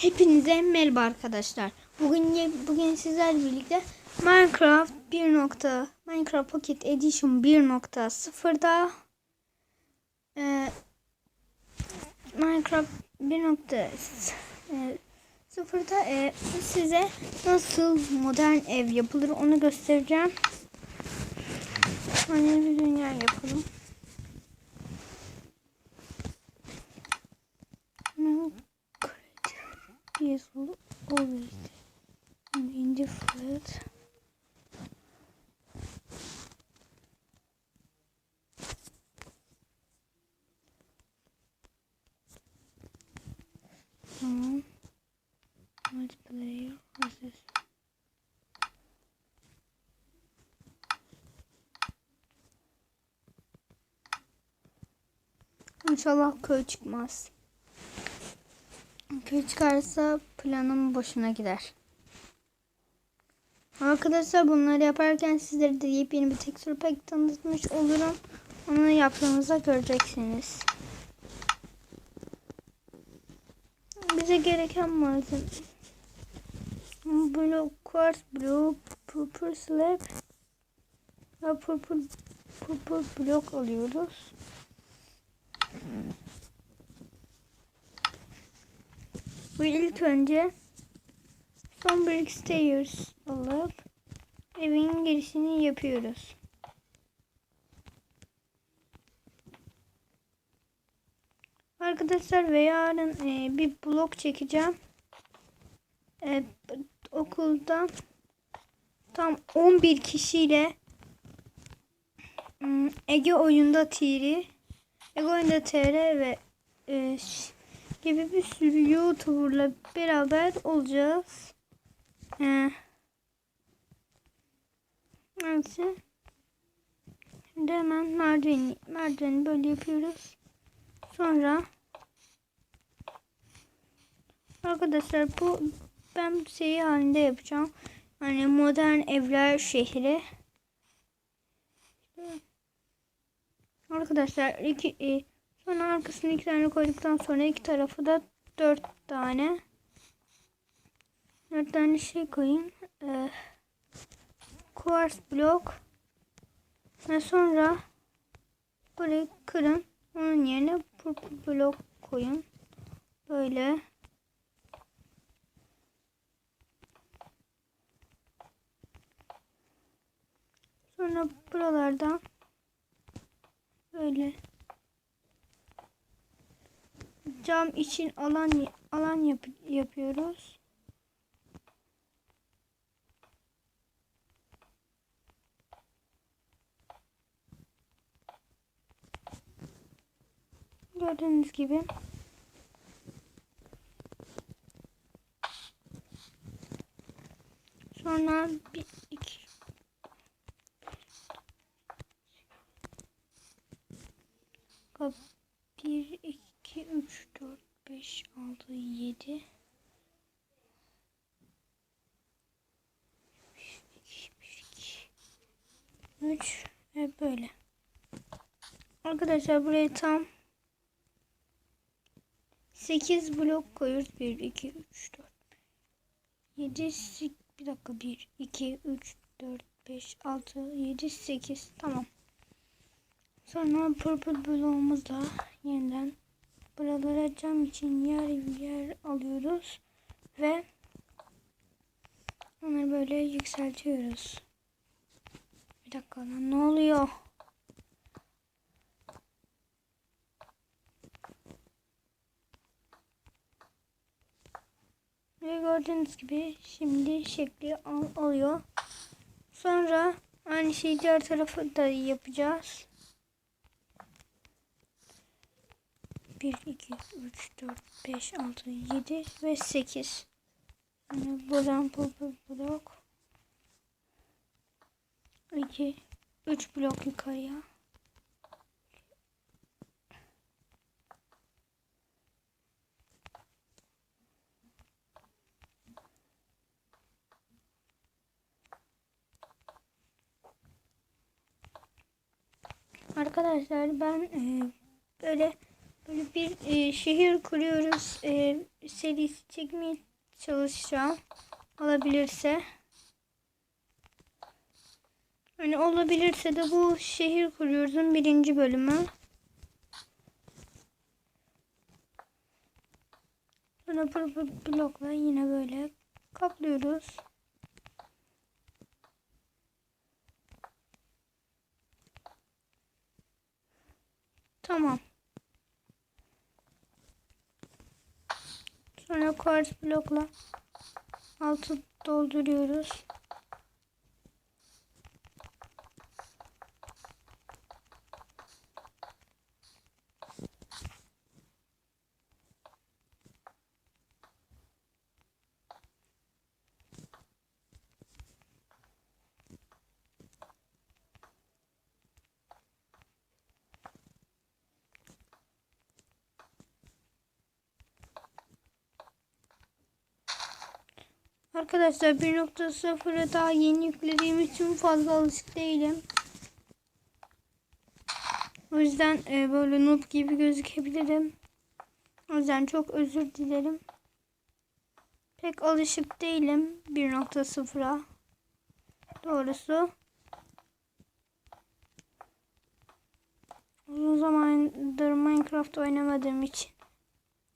Hepinize merhaba arkadaşlar. Bugün bugün sizlerle birlikte Minecraft 1. nokta- Minecraft Pocket Edition 1.0'da e, Minecraft 1.0'da e, size nasıl modern ev yapılır onu göstereceğim. Hani bir dünya yapalım. Yes, always in the flat. Tamam. Multiplayer. What's this? İnşallah köy çıkmaz. Köy çıkarsa planım boşuna gider. Arkadaşlar bunları yaparken sizlere de yepyeni bir tekstür pack tanıtmış olurum. Onu yaptığınızda göreceksiniz. Bize gereken malzeme blok, quartz blok, purple slab ve purple, purple blok alıyoruz. Bu ilk önce son brick stairs alıp evin girişini yapıyoruz. Arkadaşlar ve yarın e, bir blog çekeceğim. E, okulda tam 11 kişiyle hmm, Ege oyunda tiri Ege oyunda tr ve e, gibi bir sürü YouTuber'la beraber olacağız. Ee, neyse. Şimdi hemen merdiveni, merdiveni böyle yapıyoruz. Sonra arkadaşlar bu ben şeyi halinde yapacağım. Hani modern evler şehri. Arkadaşlar iki, e, Sonra arkasına iki tane koyduktan sonra iki tarafı da dört tane dört tane şey koyayım. Ee, quartz blok ve sonra burayı kırın. Onun yerine blok koyun. Böyle. Sonra buralardan böyle cam için alan alan yap, yapıyoruz. Gördüğünüz gibi sonra bir iki 2, 3, 4, 5, 6, 7. 3 ve böyle. Arkadaşlar buraya tam 8 blok koyuyoruz. 1, 2, 3, 4, 7, 8, bir dakika 1, 2, 3, 4, 5, 6, 7, 8. Tamam. Sonra purple bloğumuzla yeniden buralara cam için yer yer alıyoruz ve onları böyle yükseltiyoruz. Bir dakika lan ne oluyor? Ve gördüğünüz gibi şimdi şekli al alıyor. Sonra aynı şeyi diğer tarafı da yapacağız. 1, 2, 3, 4, 5, 6, 7 ve 8. Yani buradan purple blok. 2, 3 blok yukarıya. Arkadaşlar ben e, böyle Böyle bir e, şehir kuruyoruz. E, serisi çekmeye çalışacağım. Olabilirse. Hani olabilirse de bu şehir kuruyoruzun birinci bölümü. Sonra blokla yine böyle kaplıyoruz. Tamam. Sonra quartz blokla altı dolduruyoruz. Arkadaşlar 1.0'ı daha yeni yüklediğim için fazla alışık değilim. O yüzden e, böyle noob gibi gözükebilirim. O yüzden çok özür dilerim. Pek alışık değilim 1.0'a. Doğrusu. Uzun zamandır Minecraft oynamadığım için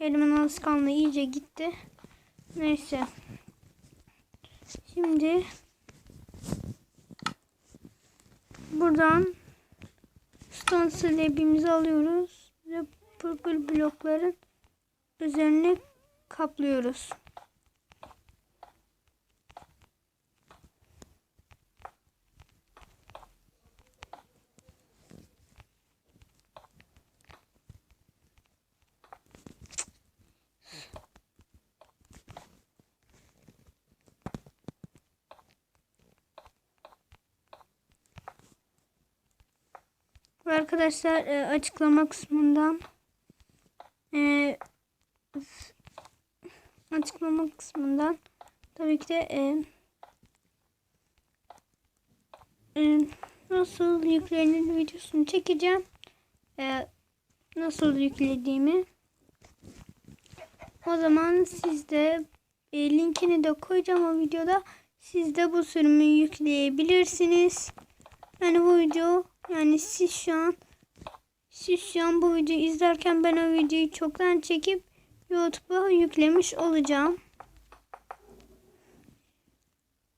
elimin alışkanlığı iyice gitti. Neyse. Şimdi buradan stone slab'imizi alıyoruz ve purple blokların üzerine kaplıyoruz. Ve arkadaşlar e, açıklama kısmından e, açıklama kısmından tabii ki de e, e, nasıl yüklenir videosunu çekeceğim. E, nasıl yüklediğimi. O zaman siz de e, linkini de koyacağım o videoda. Siz de bu sürümü yükleyebilirsiniz. Yani bu video yani siz şu an siz şu an bu videoyu izlerken ben o videoyu çoktan çekip YouTube'a yüklemiş olacağım.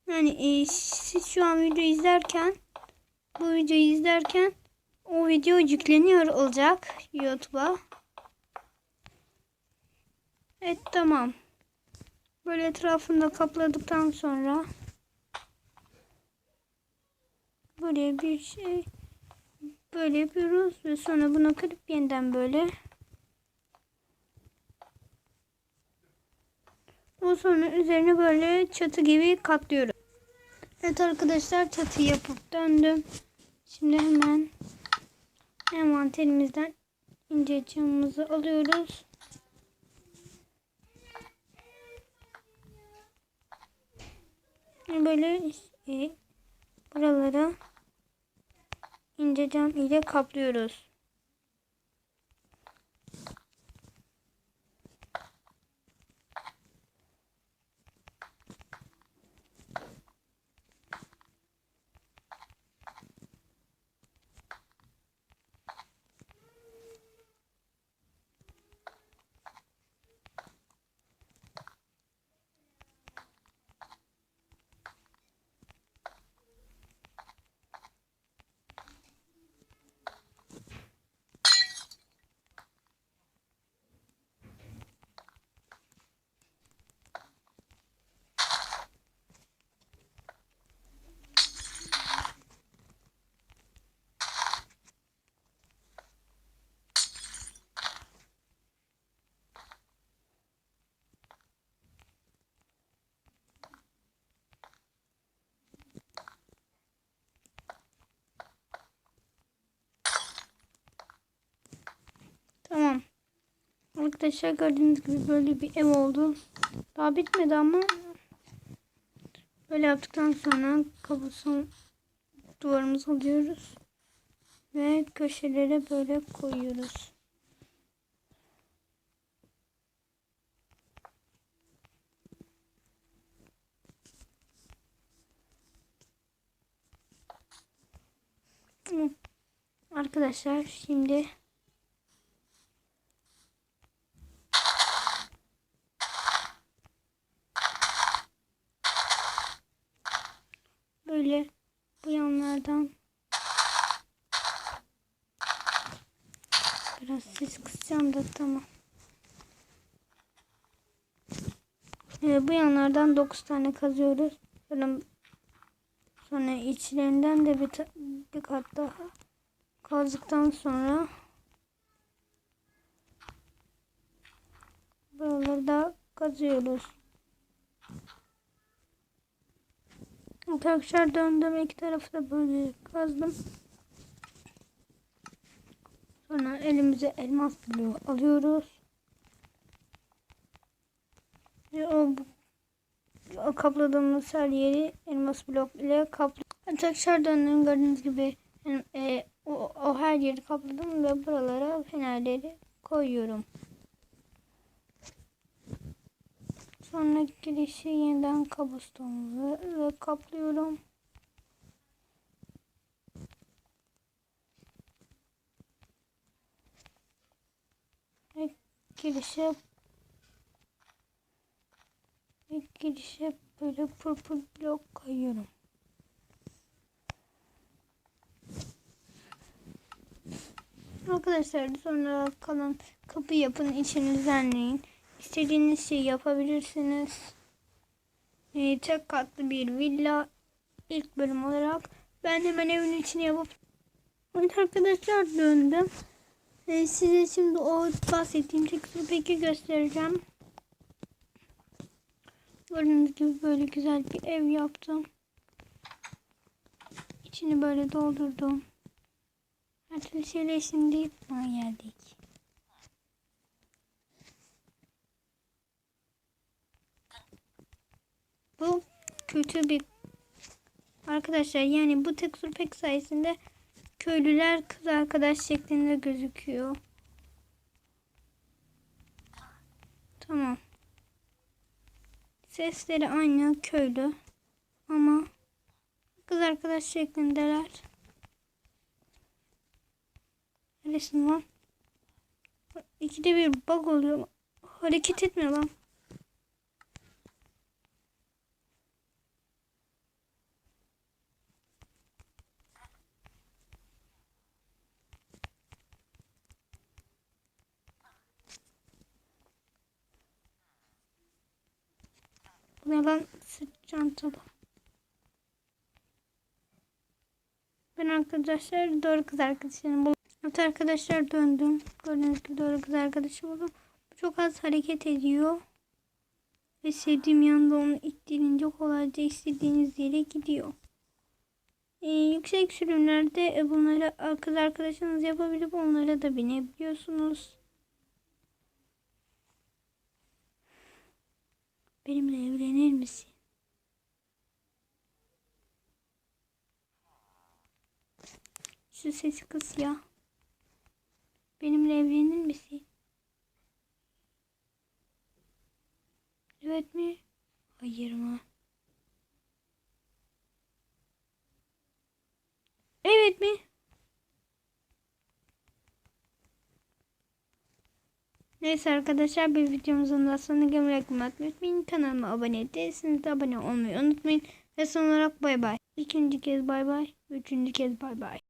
Yani e, siz şu an video izlerken bu videoyu izlerken o video yükleniyor olacak YouTube'a. Evet tamam. Böyle etrafında kapladıktan sonra böyle bir şey böyle yapıyoruz ve sonra bunu kırıp yeniden böyle o sonra üzerine böyle çatı gibi katlıyoruz. Evet arkadaşlar çatı yapıp döndüm. Şimdi hemen envanterimizden ince camımızı alıyoruz. Böyle e, buralara ince cam ile kaplıyoruz. Tamam. Arkadaşlar gördüğünüz gibi böyle bir ev oldu. Daha bitmedi ama böyle yaptıktan sonra kabusun duvarımızı alıyoruz. Ve köşelere böyle koyuyoruz. Arkadaşlar şimdi tamam. Ee, bu yanlardan 9 tane kazıyoruz. Sonra, sonra içlerinden de bir, bir kat daha kazdıktan sonra buraları da kazıyoruz. Arkadaşlar döndüm iki tarafı da böyle kazdım. Sonra elimize elmas bloğu alıyoruz. Ve o, o kapladığımız her yeri elmas blok ile kaplı. Arkadaşlar döndüm gördüğünüz gibi yani, e, o, o her yeri kapladım ve buralara fenerleri koyuyorum. Sonra girişi yeniden kabustonla ve kaplıyorum. Ve girişe ve girişe böyle purple blok koyuyorum. Arkadaşlar sonra kalan kapı yapın içini düzenleyin. İstediğiniz şeyi yapabilirsiniz. Ee, tek katlı bir villa ilk bölüm olarak ben hemen evin içini yapıp Evet arkadaşlar döndüm. Ee, size şimdi o bahsettiğim şekilde peki göstereceğim. Gördüğünüz gibi böyle güzel bir ev yaptım. İçini böyle doldurdum. Her türlü şeyle şimdi geldik. Bu kötü bir arkadaşlar yani bu tekstür pek sayesinde köylüler kız arkadaş şeklinde gözüküyor. Tamam. Sesleri aynı köylü ama kız arkadaş şeklindeler. Neresin lan? İkide bir bug oluyor. Hareket etmiyor lan. Ne? Sırt çantalı. Ben arkadaşlar doğru kız arkadaşını buldum. Evet arkadaşlar döndüm. Gördüğünüz gibi doğru kız arkadaşı buldum. Bu çok az hareket ediyor. Ve sevdiğim yanında onu ittirince kolayca istediğiniz yere gidiyor. Ee, yüksek sürümlerde e, bunları kız arkadaşınız yapabilip onlara da binebiliyorsunuz. Benimle evlenir misin? Şu sesi kız ya. Benimle evlenir misin? Evet mi? Hayır mı? Evet mi? Neyse arkadaşlar bir videomuzun da sonuna gelmek unutmayın. Kanalıma abone değilseniz de abone olmayı unutmayın. Ve son olarak bay bay. İkinci kez bay bay. Üçüncü kez bay bay.